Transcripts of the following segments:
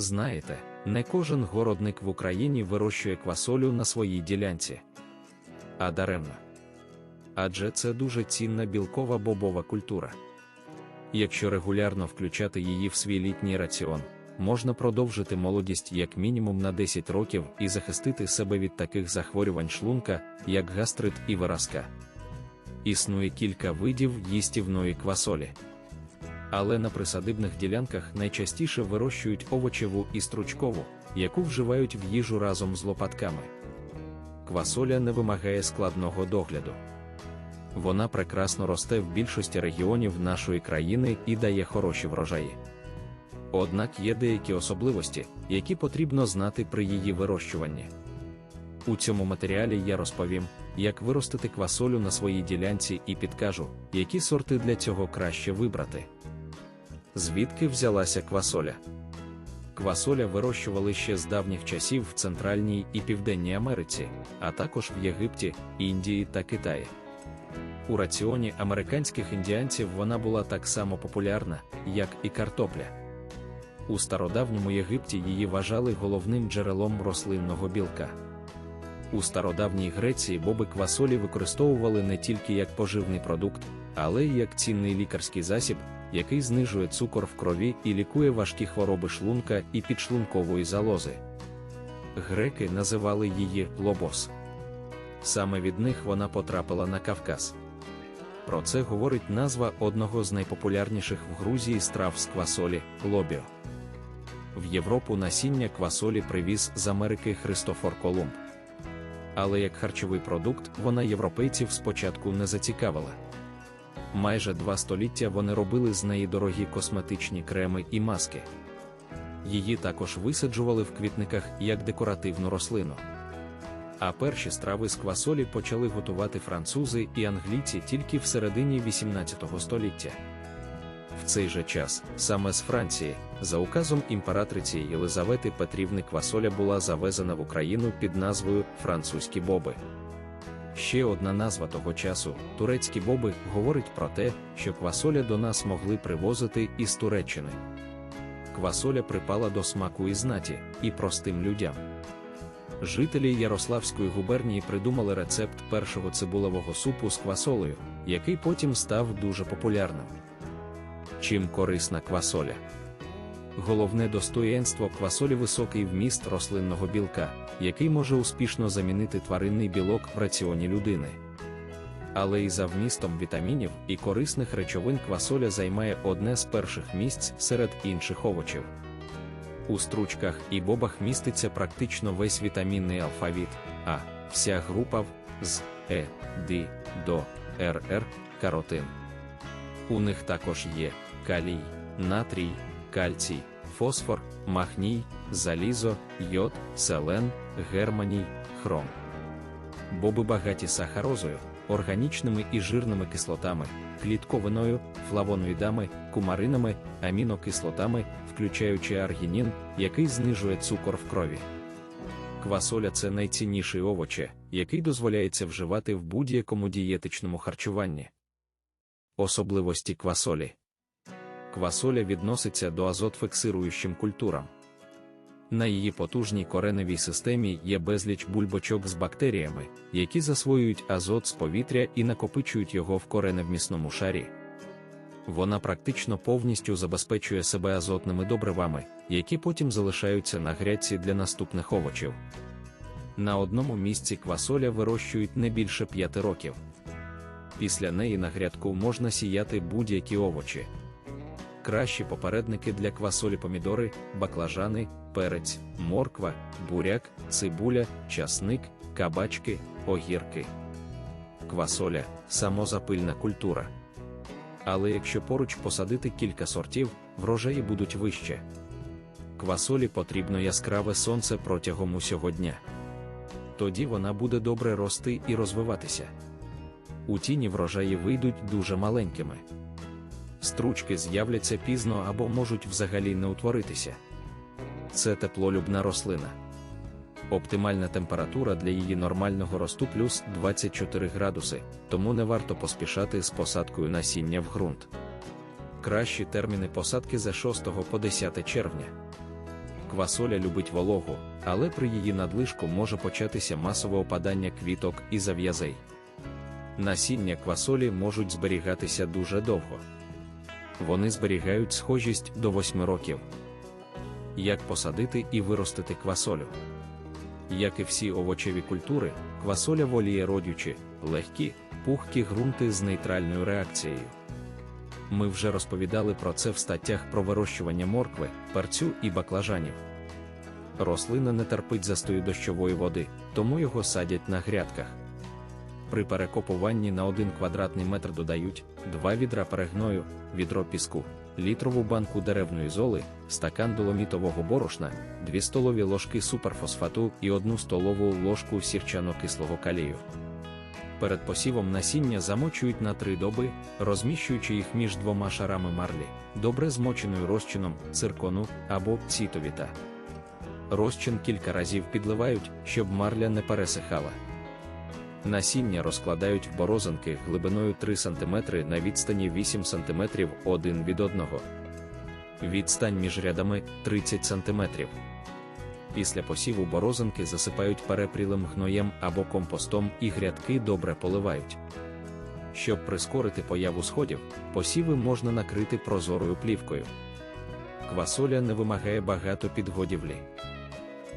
Знаєте, не кожен городник в Україні вирощує квасолю на своїй ділянці. А даремно. Адже це дуже цінна білкова бобова культура. Якщо регулярно включати її в свій літній раціон, можна продовжити молодість як мінімум на 10 років і захистити себе від таких захворювань шлунка, як гастрит і виразка. Існує кілька видів їстівної квасолі. Але на присадибних ділянках найчастіше вирощують овочеву і стручкову, яку вживають в їжу разом з лопатками. Квасоля не вимагає складного догляду. Вона прекрасно росте в більшості регіонів нашої країни і дає хороші врожаї. Однак є деякі особливості, які потрібно знати при її вирощуванні. У цьому матеріалі я розповім, як виростити квасолю на своїй ділянці і підкажу, які сорти для цього краще вибрати. Звідки взялася квасоля? Квасоля вирощували ще з давніх часів в Центральній і Південній Америці, а також в Єгипті, Індії та Китаї. У раціоні американських індіанців вона була так само популярна, як і картопля. У стародавньому Єгипті її вважали головним джерелом рослинного білка. У стародавній Греції боби квасолі використовували не тільки як поживний продукт, але й як цінний лікарський засіб, який знижує цукор в крові і лікує важкі хвороби шлунка і підшлункової залози. Греки називали її лобос. Саме від них вона потрапила на Кавказ. Про це говорить назва одного з найпопулярніших в Грузії страв з квасолі лобіо. В Європу насіння квасолі привіз з Америки Христофор Колумб. Але як харчовий продукт вона європейців спочатку не зацікавила. Майже два століття вони робили з неї дорогі косметичні креми і маски. Її також висаджували в квітниках як декоративну рослину. А перші страви з квасолі почали готувати французи і англійці тільки в середині 18 століття. В цей же час, саме з Франції, за указом імператриці Єлизавети Петрівни квасоля була завезена в Україну під назвою Французькі боби. Ще одна назва того часу турецькі боби говорить про те, що квасоля до нас могли привозити із Туреччини. Квасоля припала до смаку і знаті, і простим людям. Жителі Ярославської губернії придумали рецепт першого цибулевого супу з квасолею, який потім став дуже популярним. Чим корисна квасоля? Головне достоєнство квасолі високий вміст рослинного білка, який може успішно замінити тваринний білок в раціоні людини. Але і за вмістом вітамінів і корисних речовин квасоля займає одне з перших місць серед інших овочів. У стручках і бобах міститься практично весь вітамінний алфавіт, а вся група в з Е, Д, до РР, каротин. У них також є калій, натрій, кальцій, фосфор, магній, залізо, йод, селен, германій, хром. Боби багаті сахарозою, органічними і жирними кислотами, клітковиною, флавоноїдами, кумаринами, амінокислотами, включаючи аргінін, який знижує цукор в крові. Квасоля це найцінніший овоче, який дозволяється вживати в будь-якому дієтичному харчуванні. Особливості квасолі Квасоля відноситься до азотфиксируючим культурам. На її потужній кореневій системі є безліч бульбочок з бактеріями, які засвоюють азот з повітря і накопичують його в кореневмісному шарі. Вона практично повністю забезпечує себе азотними добривами, які потім залишаються на грядці для наступних овочів. На одному місці квасоля вирощують не більше 5 років. Після неї на грядку можна сіяти будь-які овочі. Кращі попередники для квасолі помідори, баклажани, перець, морква, буряк, цибуля, часник, кабачки, огірки. Квасоля самозапильна культура. Але якщо поруч посадити кілька сортів, врожаї будуть вище. Квасолі потрібно яскраве сонце протягом усього дня. Тоді вона буде добре рости і розвиватися. У тіні врожаї вийдуть дуже маленькими. Стручки з'являться пізно або можуть взагалі не утворитися. Це теплолюбна рослина. Оптимальна температура для її нормального росту плюс 24 градуси, тому не варто поспішати з посадкою насіння в ґрунт. Кращі терміни посадки за 6 по 10 червня. Квасоля любить вологу, але при її надлишку може початися масове опадання квіток і зав'язей. Насіння квасолі можуть зберігатися дуже довго. Вони зберігають схожість до 8 років. Як посадити і виростити квасолю? Як і всі овочеві культури, квасоля воліє родючі, легкі, пухкі ґрунти з нейтральною реакцією. Ми вже розповідали про це в статтях про вирощування моркви, перцю і баклажанів. Рослина не терпить застою дощової води, тому його садять на грядках. При перекопуванні на 1 квадратний метр додають 2 відра перегною, відро піску, літрову банку деревної золи, стакан доломітового борошна, 2 столові ложки суперфосфату і 1 столову ложку сірчано-кислого калію. Перед посівом насіння замочують на 3 доби, розміщуючи їх між двома шарами марлі, добре змоченою розчином, циркону або цітовіта. Розчин кілька разів підливають, щоб марля не пересихала. Насіння розкладають в борозинки глибиною 3 см на відстані 8 см один від одного. Відстань між рядами 30 см. Після посіву борозинки засипають перепрілим гноєм або компостом і грядки добре поливають. Щоб прискорити появу сходів, посіви можна накрити прозорою плівкою. Квасоля не вимагає багато підгодівлі.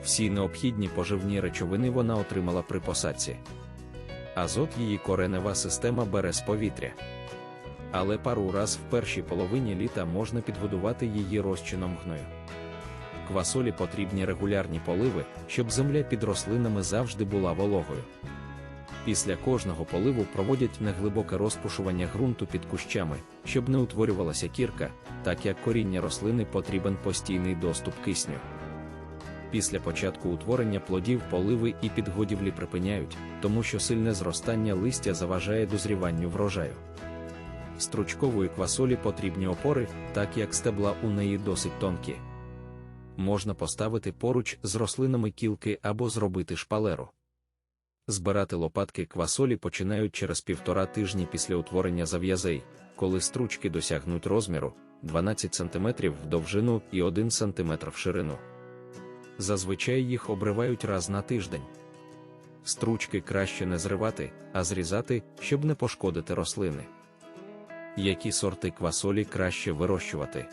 Всі необхідні поживні речовини вона отримала при посадці. Азот її коренева система бере з повітря. Але пару раз в першій половині літа можна підгодувати її розчином гною. Квасолі потрібні регулярні поливи, щоб земля під рослинами завжди була вологою. Після кожного поливу проводять неглибоке розпушування ґрунту під кущами, щоб не утворювалася кірка, так як коріння рослини потрібен постійний доступ кисню. Після початку утворення плодів поливи і підгодівлі припиняють, тому що сильне зростання листя заважає дозріванню врожаю. Стручкової квасолі потрібні опори, так як стебла у неї досить тонкі. Можна поставити поруч з рослинами кілки або зробити шпалеру. Збирати лопатки квасолі починають через півтора тижні після утворення зав'язей, коли стручки досягнуть розміру 12 см в довжину і 1 см в ширину. Зазвичай їх обривають раз на тиждень. Стручки краще не зривати, а зрізати, щоб не пошкодити рослини. Які сорти квасолі краще вирощувати?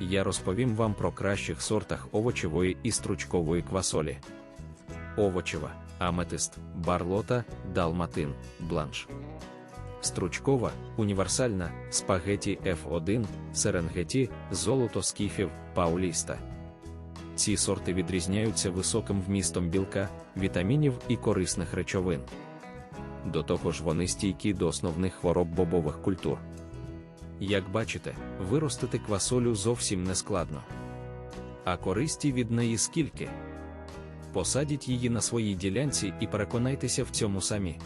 Я розповім вам про кращих сортах овочевої і стручкової квасолі. Овочева, аметист, барлота, далматин, бланш. Стручкова, універсальна, спагеті F1, серенгеті, золото скіфів, пауліста. Ці сорти відрізняються високим вмістом білка, вітамінів і корисних речовин. До того ж, вони стійкі до основних хвороб бобових культур. Як бачите, виростити квасолю зовсім не складно. А користі від неї скільки? Посадіть її на своїй ділянці і переконайтеся в цьому самі.